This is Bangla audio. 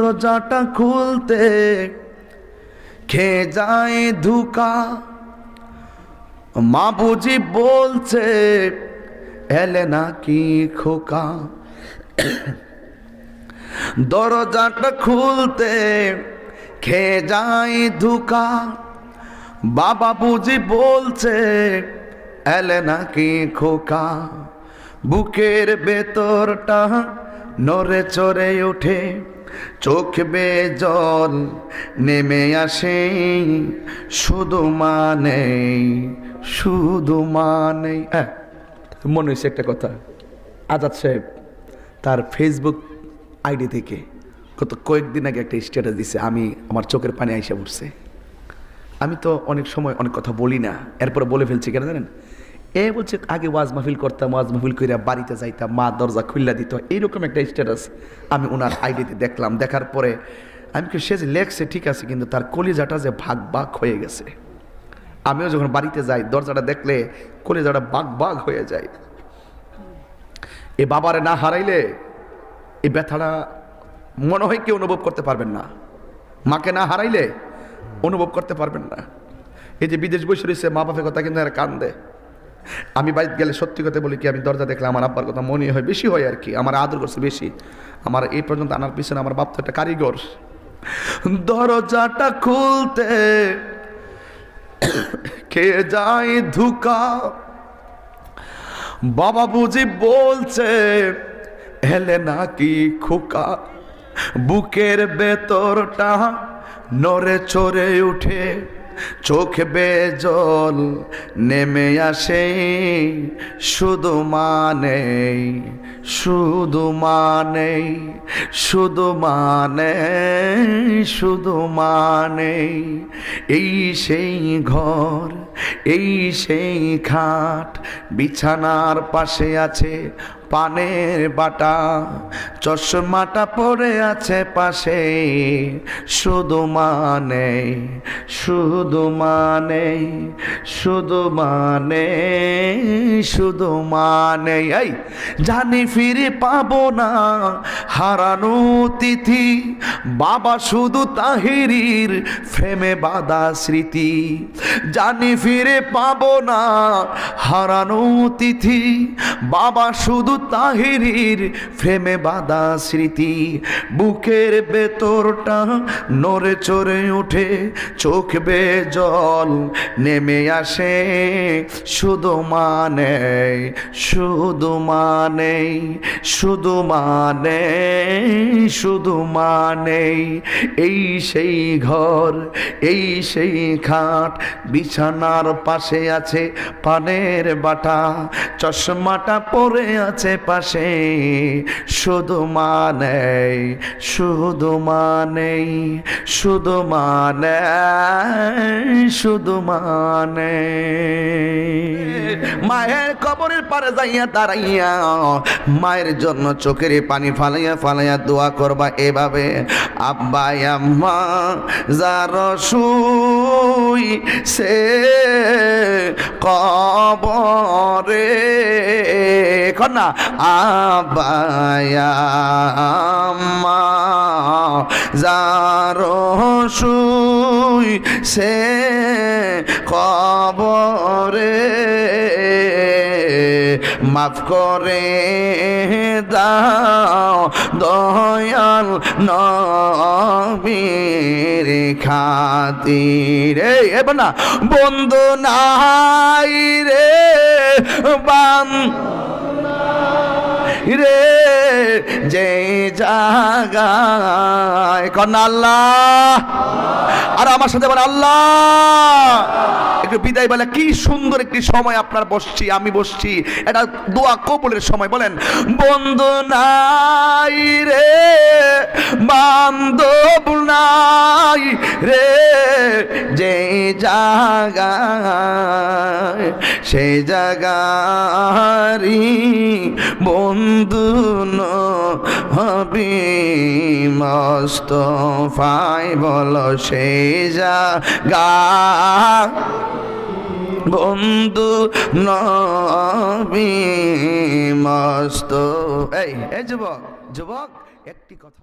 দরজাটা খুলতে খেয়ে যায় ধুকা। মা বুঝি বলছে, এলে নাকি খোকা? দরজাটা খুলতে খেয়ে যায় ধুকা। বাবা বুঝি বলছে, এলে নাকি খোকা? বুকের ভেতরটা নড়ে চড়ে ওঠে। চোখ বে জল নেমে আসে, শুধু মানে শুধু মানে। হ্যাঁ মনে হয়েছে একটা কথা। আজাদ সাহেব তার ফেসবুক আইডি থেকে গত কয়েকদিন আগে একটা স্ট্যাটাস দিছে, আমি আমার চোখের পানি আইসা পড়ছে। আমি তো অনেক সময় অনেক কথা বলি না, এরপরে বলে ফেলছি কেন জানেন? এ বলছে, আগে ওয়াজ মাহফিল করতাম, ওয়াজ মাহফিল কইরা বাড়িতে যাইতাম, মা দরজা খুল্লা দিত। এইরকম একটা স্ট্যাটাস আমি ওনার আইডিতে দেখলাম। দেখার পরে আমি কি সে যে লেখছে, ঠিক আছে, কিন্তু তার কলিজাটা যে ভাগ ভাগ হয়ে গেছে। আমিও যখন বাড়িতে যাই, দরজাটা দেখলে কলিজাটা বাঘ বাঘ হয়ে যায়। এ বাবারে না হারাইলে এ ব্যথাটা মনে হয় কি অনুভব করতে পারবেন না। মাকে না হারাইলে অনুভব করতে পারবেন না। এই যে বিদেশ বসে রয়েছে মা বাপের কথা কিন্তু এরা কান্দে। আমি বাইরে গেলে সত্যি কথা বলি কি, আমি দরজা দেখলে আমার আব্বার কথা মনে হয়, বেশি হয় আর কি, আমার আদর করছে বেশি। আমার এই পর্যন্ত আনার পিছনে আমার বাপ তো একটা কারিগর। দরজাটা খুলতে কে যায় ধুকা? বাবা বুঝি বলছে, এলে নাকি খোকা? বুকের ভেতরটা নড়ে চড়ে উঠে। চোখ বেজল, নেমে আসে, শুধু মানে শুধু মানে শুধু মানে শুধু মানে। এই সেই ঘর, এই সেই খাট, বিছানার পাশে আছে পানের বাটা, চশমাটা পড়ে আছে পাশে, শুধু মানে শুধু মানে শুধু মানে শুধু মানে। এই, জানি ফিরে পাবো না, হারানো তিথি, বাবা শুধু তাহিরির ফ্রেমে বাধা স্মৃতি। জানি ফিরে পাবো না, হারানো তিথি, বাবা শুধু তাহিরির ফ্রেমে বাধা স্মৃতি, বুকের ভেতরটা নড়ে চড়ে উঠে চোখ বে জল নেমে আসে। শুধু মানে শুধু মানে শুধু মানে শুধু মানে এই সেই ঘর, এই সেই খাট বিছানার পাশে আছে পানের বাটা, চশমাটা পরে আছে পাশে, শুধু মানে শুধু মানে শুধু মানে শুধু মানে মায়ের কবরের পারে যাইয়া দাঁড়াইয়া, মায়ের জন্য চোখের পানি ফালাইয়া ফালাইয়া দোয়া করবা এভাবে আব্বা আম্মা, যার শুই সে কবরে আব্বায়া আম্মা যার শুই সে কবরে মাফ করে দাও দয়াল নবীর খাতিরে। এবার না, বন্ধু নাই রে, বান রে, যে জাগায় কন্যা আল্লাহ। আর আমার সাথে বলে, আল্লাহ! একটু বিদায় বলে, কি সুন্দর একটি সময় আপনার বসছি, আমি বসছি। এটা দোয়া কবুলের সময়, বলেন, বন্ধু নাই রে, বান্ধব নাই রে, যে জাগায় সেই জাগারি বন্ধু হবি মস্ত ফাই বলো সেই জাগা বন্ধু নবী মস্ত এই যুবক যুবক, একটি কথা।